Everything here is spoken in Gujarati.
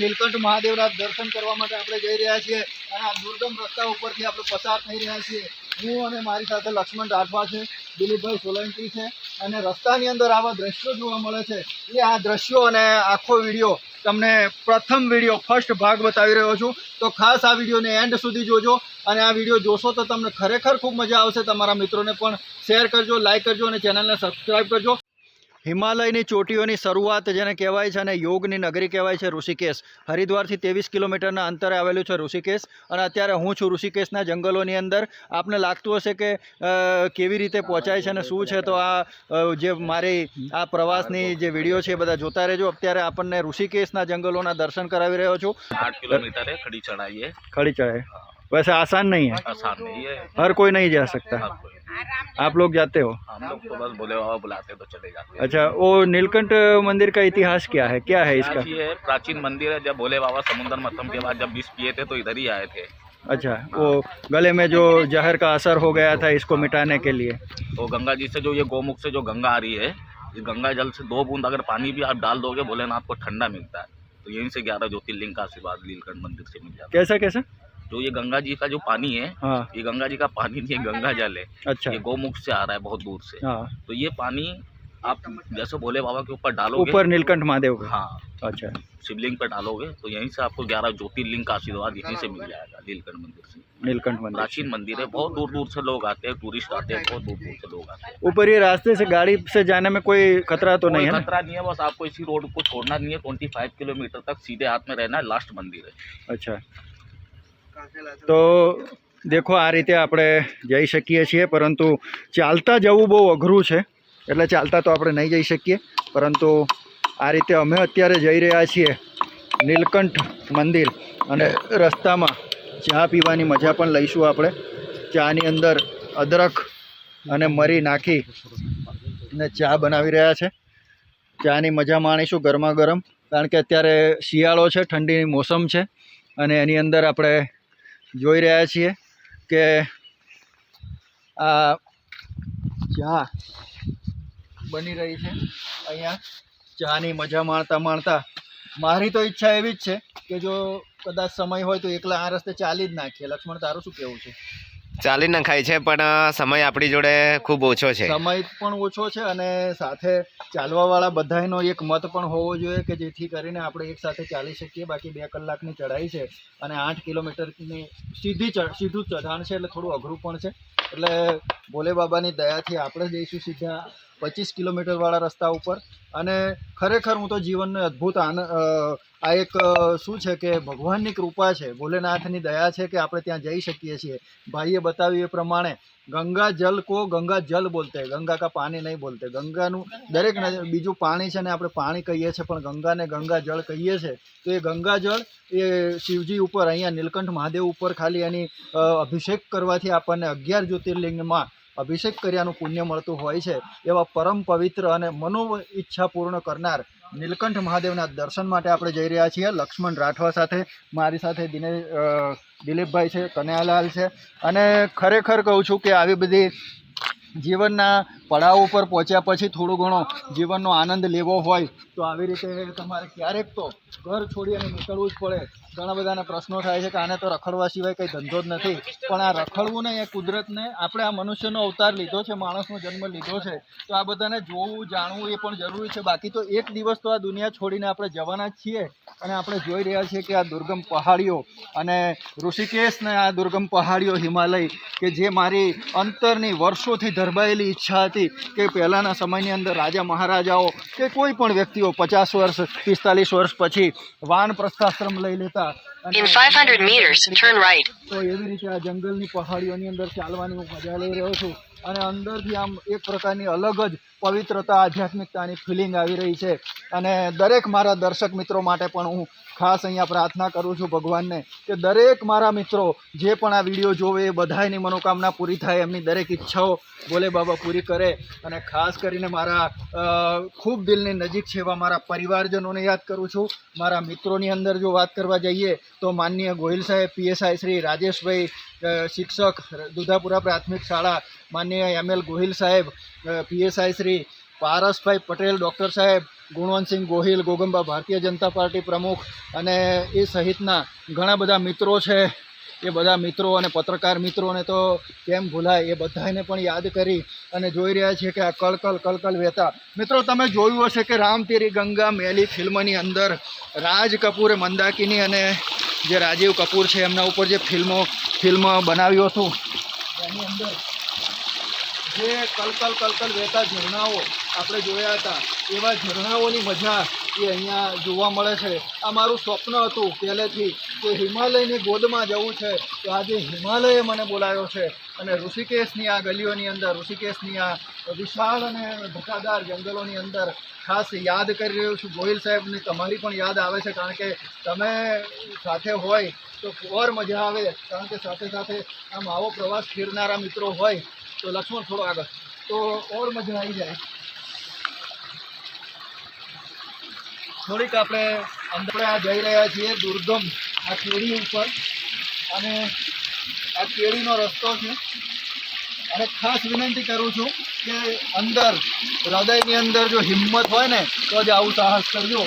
નીલકંઠ મહાદેવના દર્શન કરવા માટે આપણે જઈ રહ્યા છીએ અને આ દુર્ગમ રસ્તા ઉપરથી આપણે પસાર થઈ રહ્યા છીએ. હું અને મારી સાથે લક્ષ્મણ રાઠવા છે, દિલીપભાઈ સોલંકી છે અને રસ્તાની અંદર આવા દ્રશ્યો જોવા મળે છે. એ આ દ્રશ્યો અને આખો વીડિયો તમને પ્રથમ વીડિયો, ફર્સ્ટ ભાગ બતાવી રહ્યો છું. તો ખાસ આ વિડીયોને એન્ડ સુધી જોજો અને આ વીડિયો જોશો તો તમને ખરેખર ખૂબ મજા આવશે. તમારા મિત્રોને પણ શેર કરજો, લાઈક કરજો અને ચેનલને સબસ્ક્રાઈબ કરજો. હિમાલયની ચોટીઓની શરૂઆત જેને કહેવાય છે અને યોગની નગરી કહેવાય છે ઋષિકેશ. હરિદ્વારથી ત્રેવીસ કિલોમીટરના અંતરે આવેલું છે ઋષિકેશ અને અત્યારે હું છું ઋષિકેશના જંગલોની અંદર. આપને લાગતું હશે કે કેવી રીતે પહોંચાય છે અને શું છે? તો આ જે મારી આ પ્રવાસની જે વીડિયો છે એ બધા જોતા રહેજો. અત્યારે આપણને ઋષિકેશના જંગલોના દર્શન કરાવી રહ્યો છું. આઠ કિલોમીટર ખડી ચઢાઈએ ખડી ચઢાય વૈસે આસાન નહીં હર કોઈ નહીં જા સકતા आप लोग जाते हो? हम लोग तो बस बोले बाबा बुलाते तो चले जाते हैं अच्छा वो नीलकंठ मंदिर का इतिहास क्या है? क्या है इसका? ये प्राचीन मंदिर है जब भोले बाबा समुद्र मथम के बाद जब विष पिए थे तो इधर ही आए थे। अच्छा वो गले में जो जहर का असर हो गया था इसको मिटाने के लिए। तो गंगा जी से जो ये गोमुख से जो गंगा आ रही है इस गंगा जल से दो बूंद अगर पानी भी आप डाल दोगे भोलेनाथ को ठंडा मिलता है। तो यहीं से ग्यारह ज्योतिर्लिंग का आशीर्वाद नीलकंठ मंदिर से मिल जाता है। कैसा कैसा? है जो ये गंगा जी का जो पानी है हाँ। ये गंगा जी का पानी नहीं गंगा जल है। अच्छा। ये गौमुख से आ रहा है बहुत दूर से। हाँ। तो ये पानी आप जैसे भोले बाबा के ऊपर डालोगे ऊपर नीलकंठ महादेव का? हाँ। अच्छा। शिवलिंग पर डालोगे तो यहीं से आपको ग्यारह ज्योतिर्लिंग का आशीर्वाद यहीं से मिल जाएगा नीलकंठ मंदिर से। नीलकंठ मंदिर प्राचीन मंदिर है बहुत दूर दूर से लोग आते हैं टूरिस्ट आते हैं बहुत दूर दूर से लोग आते हैं। ऊपर ये रास्ते से गाड़ी से जाने में कोई खतरा तो नहीं है खतरा नहीं है बस आपको इसी रोड को छोड़ना नहीं है ट्वेंटी फाइव किलोमीटर तक सीधे हाथ में रहना है लास्ट मंदिर है। अच्छा। તો દેખો, આ રીતે આપણે જઈ શકીએ છીએ, પરંતુ ચાલતા જવું બહુ અઘરું છે. એટલે ચાલતા તો આપણે નહીં જઈ શકીએ. પરંતુ આ રીતે અમે અત્યારે જઈ રહ્યા છીએ નીલકંઠ મંદિર અને રસ્તામાં ચા પીવાની મજા પણ લઈશું આપણે. ચાની અંદર અદરક અને મરી નાખી ને ચા બનાવી રહ્યા છે. ચાની મજા માણીશું ગરમા ગરમ, કારણ કે અત્યારે શિયાળો છે, ઠંડીની મોસમ છે અને એની અંદર આપણે જોઈ રહ્યા છીએ કે, આ ચા બની રહી છે. અહીંયા ચાની મજા માણતા માણતા, મારી તો ઈચ્છા એવી જ છે કે જો કદાચ સમય હોય તો એકલા આ રસ્તે ચાલી જ નાખીએ. લક્ષ્મણ, તારું શું કેવું છે? ચાલી નખાય છે, પણ સમય આપણી જોડે ખૂબ ઓછો છે. સમય પણ ઓછો છે અને સાથે ચાલવાવાળા બધાયનો એક મત પણ હોવો જોઈએ કે જેથી કરીને આપણે એક સાથે ચાલી શકીએ. બાકી બે કલાકની ચઢાઈ છે અને આઠ કિલોમીટરની સીધી સીધું ચઢાણ છે એટલે થોડું અઘરું પણ છે. એટલે ભોલે બાબાની દયાથી આપણે જઈશું સીધા પચીસ કિલોમીટરવાળા રસ્તા ઉપર. અને ખરેખર હું તો જીવનનો અદ્ભુત આનંદ આ એક શું છે કે ભગવાનની કૃપા છે, ભોલેનાથની દયા છે કે આપણે ત્યાં જઈ શકીએ છીએ. ભાઈએ બતાવ્યું એ પ્રમાણે ગંગા જલ કો ગંગા જલ બોલતે ગંગા કા પાણી નહીં બોલતે. ગંગાનું દરેક બીજું પાણી છે ને આપણે પાણી કહીએ છીએ, પણ ગંગાને ગંગા જળ કહીએ છીએ. તો એ ગંગા જળ એ શિવજી ઉપર, અહીંયા નીલકંઠ મહાદેવ ઉપર ખાલી એની અભિષેક કરવાથી આપણને અગિયાર જ્યોતિર્લિંગમાં અભિષેક કર્યાનું પુણ્ય મળતું હોય છે, એવા પરમ પવિત્ર અને મનો ઈચ્છા પૂર્ણ કરનાર નીલકંઠ મહાદેવના દર્શન માટે આપણે જઈ રહ્યા છીએ. લક્ષ્મણ રાઠવા સાથે, મારી સાથે દિને દિલીપભાઈ છે, કનૈયાલાલ છે. અને ખરેખર કહું છું કે આવી બધી જીવનના પડાવ ઉપર પહોંચ્યા પછી થોડો ઘણો જીવનનો આનંદ લેવો હોય તો આવી રીતે તમારે ક્યારેક તો ઘર છોડી અને નીકળવું જ પડે. ઘણા બધાના પ્રશ્નો થાય છે કે આને તો રખડવા સિવાય કંઈ ધંધો જ નથી. પણ આ રખડવું નહીં એ કુદરતને આપણે આ મનુષ્યનો અવતાર લીધો છે, માણસનો જન્મ લીધો છે. તો આ બધાને જોવું, જાણવું એ પણ જરૂરી છે. બાકી તો એક દિવસ તો આ દુનિયા છોડીને આપણે જવાના જ છીએ. અને આપણે જોઈ રહ્યા છીએ કે આ દુર્ગમ પહાડીઓ અને ઋષિકેશને આ દુર્ગમ પહાડીઓ હિમાલય કે જે મારી અંતરની વર્ષોથી ધરબાયેલી ઈચ્છા હતી કે પહેલાંના સમયની અંદર રાજા મહારાજાઓ કે કોઈ પણ વ્યક્તિઓ પચાસ વર્ષ પિસ્તાલીસ વર્ષ પછી વાન પ્રસ્થાશ્રમ લઈ લેતા અને In 500 meters, turn right. તો એવી રીતે આ જંગલની પહાડીઓની અંદર ચાલવાની હું મજા લઈ રહ્યો છું અને અંદરથી આમ એક પ્રકારની અલગ જ પવિત્રતા, આધ્યાત્મિકતાની ફિલિંગ આવી રહી છે. અને દરેક મારા દર્શક મિત્રો માટે પણ હું ખાસ અહીંયા પ્રાર્થના કરું છું ભગવાનને કે દરેક મારા મિત્રો જે પણ આ વીડિયો જોવે, એ બધાની મનોકામના પૂરી થાય, એમની દરેક ઈચ્છાઓ ભોલે બાબા પૂરી કરે. અને ખાસ કરીને મારા ખૂબ દિલની નજીક છે એવા મારા પરિવારજનોને યાદ કરું છું. મારા મિત્રોની અંદર જો વાત કરવા જઈએ તો માનનીય ગોહિલ સાહેબ, પીએસઆઈ શ્રી રાજેશભાઈ શિક્ષક, દુધાપુરા પ્રાથમિક શાળા, માનનીય એમ એલ ગોહિલ સાહેબ પીએસઆઈ શ્રી પારસભાઈ પટેલ, ડૉક્ટર સાહેબ ગુણવંતસિંહ ગોહિલ, ગોગંબા ભારતીય જનતા પાર્ટી પ્રમુખ અને એ સહિતના ઘણા બધા મિત્રો છે. એ બધા મિત્રો અને પત્રકાર મિત્રોને તો કેમ ભૂલાય એ બધાને પણ યાદ કરી અને જોઈ રહ્યા છે કે આ કલકલ કલકલ વહેતા. મિત્રો, તમે જોયું હશે કે રામ તેરી ગંગા મેલી ફિલ્મની અંદર રાજ કપૂરે મંદાકિની અને જે રાજીવ કપૂર છે, એમના ઉપર જે ફિલ્મો, ફિલ્મ બનાવ્યું હતું. એની અંદર જે કલકલ કલકલ વહેતા ઝરણાઓ આપણે જોયા હતા. એવા ઝરણાઓની મજા એ અહીંયા જોવા મળે છે. આ મારું સ્વપ્ન હતું પહેલેથી કે હિમાલયની ગોદમાં જવું છે. તો આજે હિમાલયે મને બોલાવ્યો છે. અને ઋષિકેશની આ ગલીઓની અંદર, ઋષિકેશની આ વિશાળ અને ધકાદાર જંગલોની અંદર ખાસ યાદ કરી રહ્યો છું. ગોહિલ સાહેબની તમારી પણ યાદ આવે છે, કારણ કે તમે સાથે હોય તો ઓર મજા આવે, કારણ કે સાથે સાથે આમ આવો પ્રવાસ ફેરનારા મિત્રો હોય તો લક્ષ્મણ થોડો આગળ. તો ઓર મજા આવી જાય. થોડીક આપણે અંદર જઈ રહ્યા છીએ, દુર્ગમ, આ કેળી ઉપર. અને આ કેળીનો રસ્તો છે. અને ખાસ વિનંતી કરું છું કે અંદર, હૃદયની અંદર જો હિંમત હોય ને, તો જ આવું સાહસ કરજો.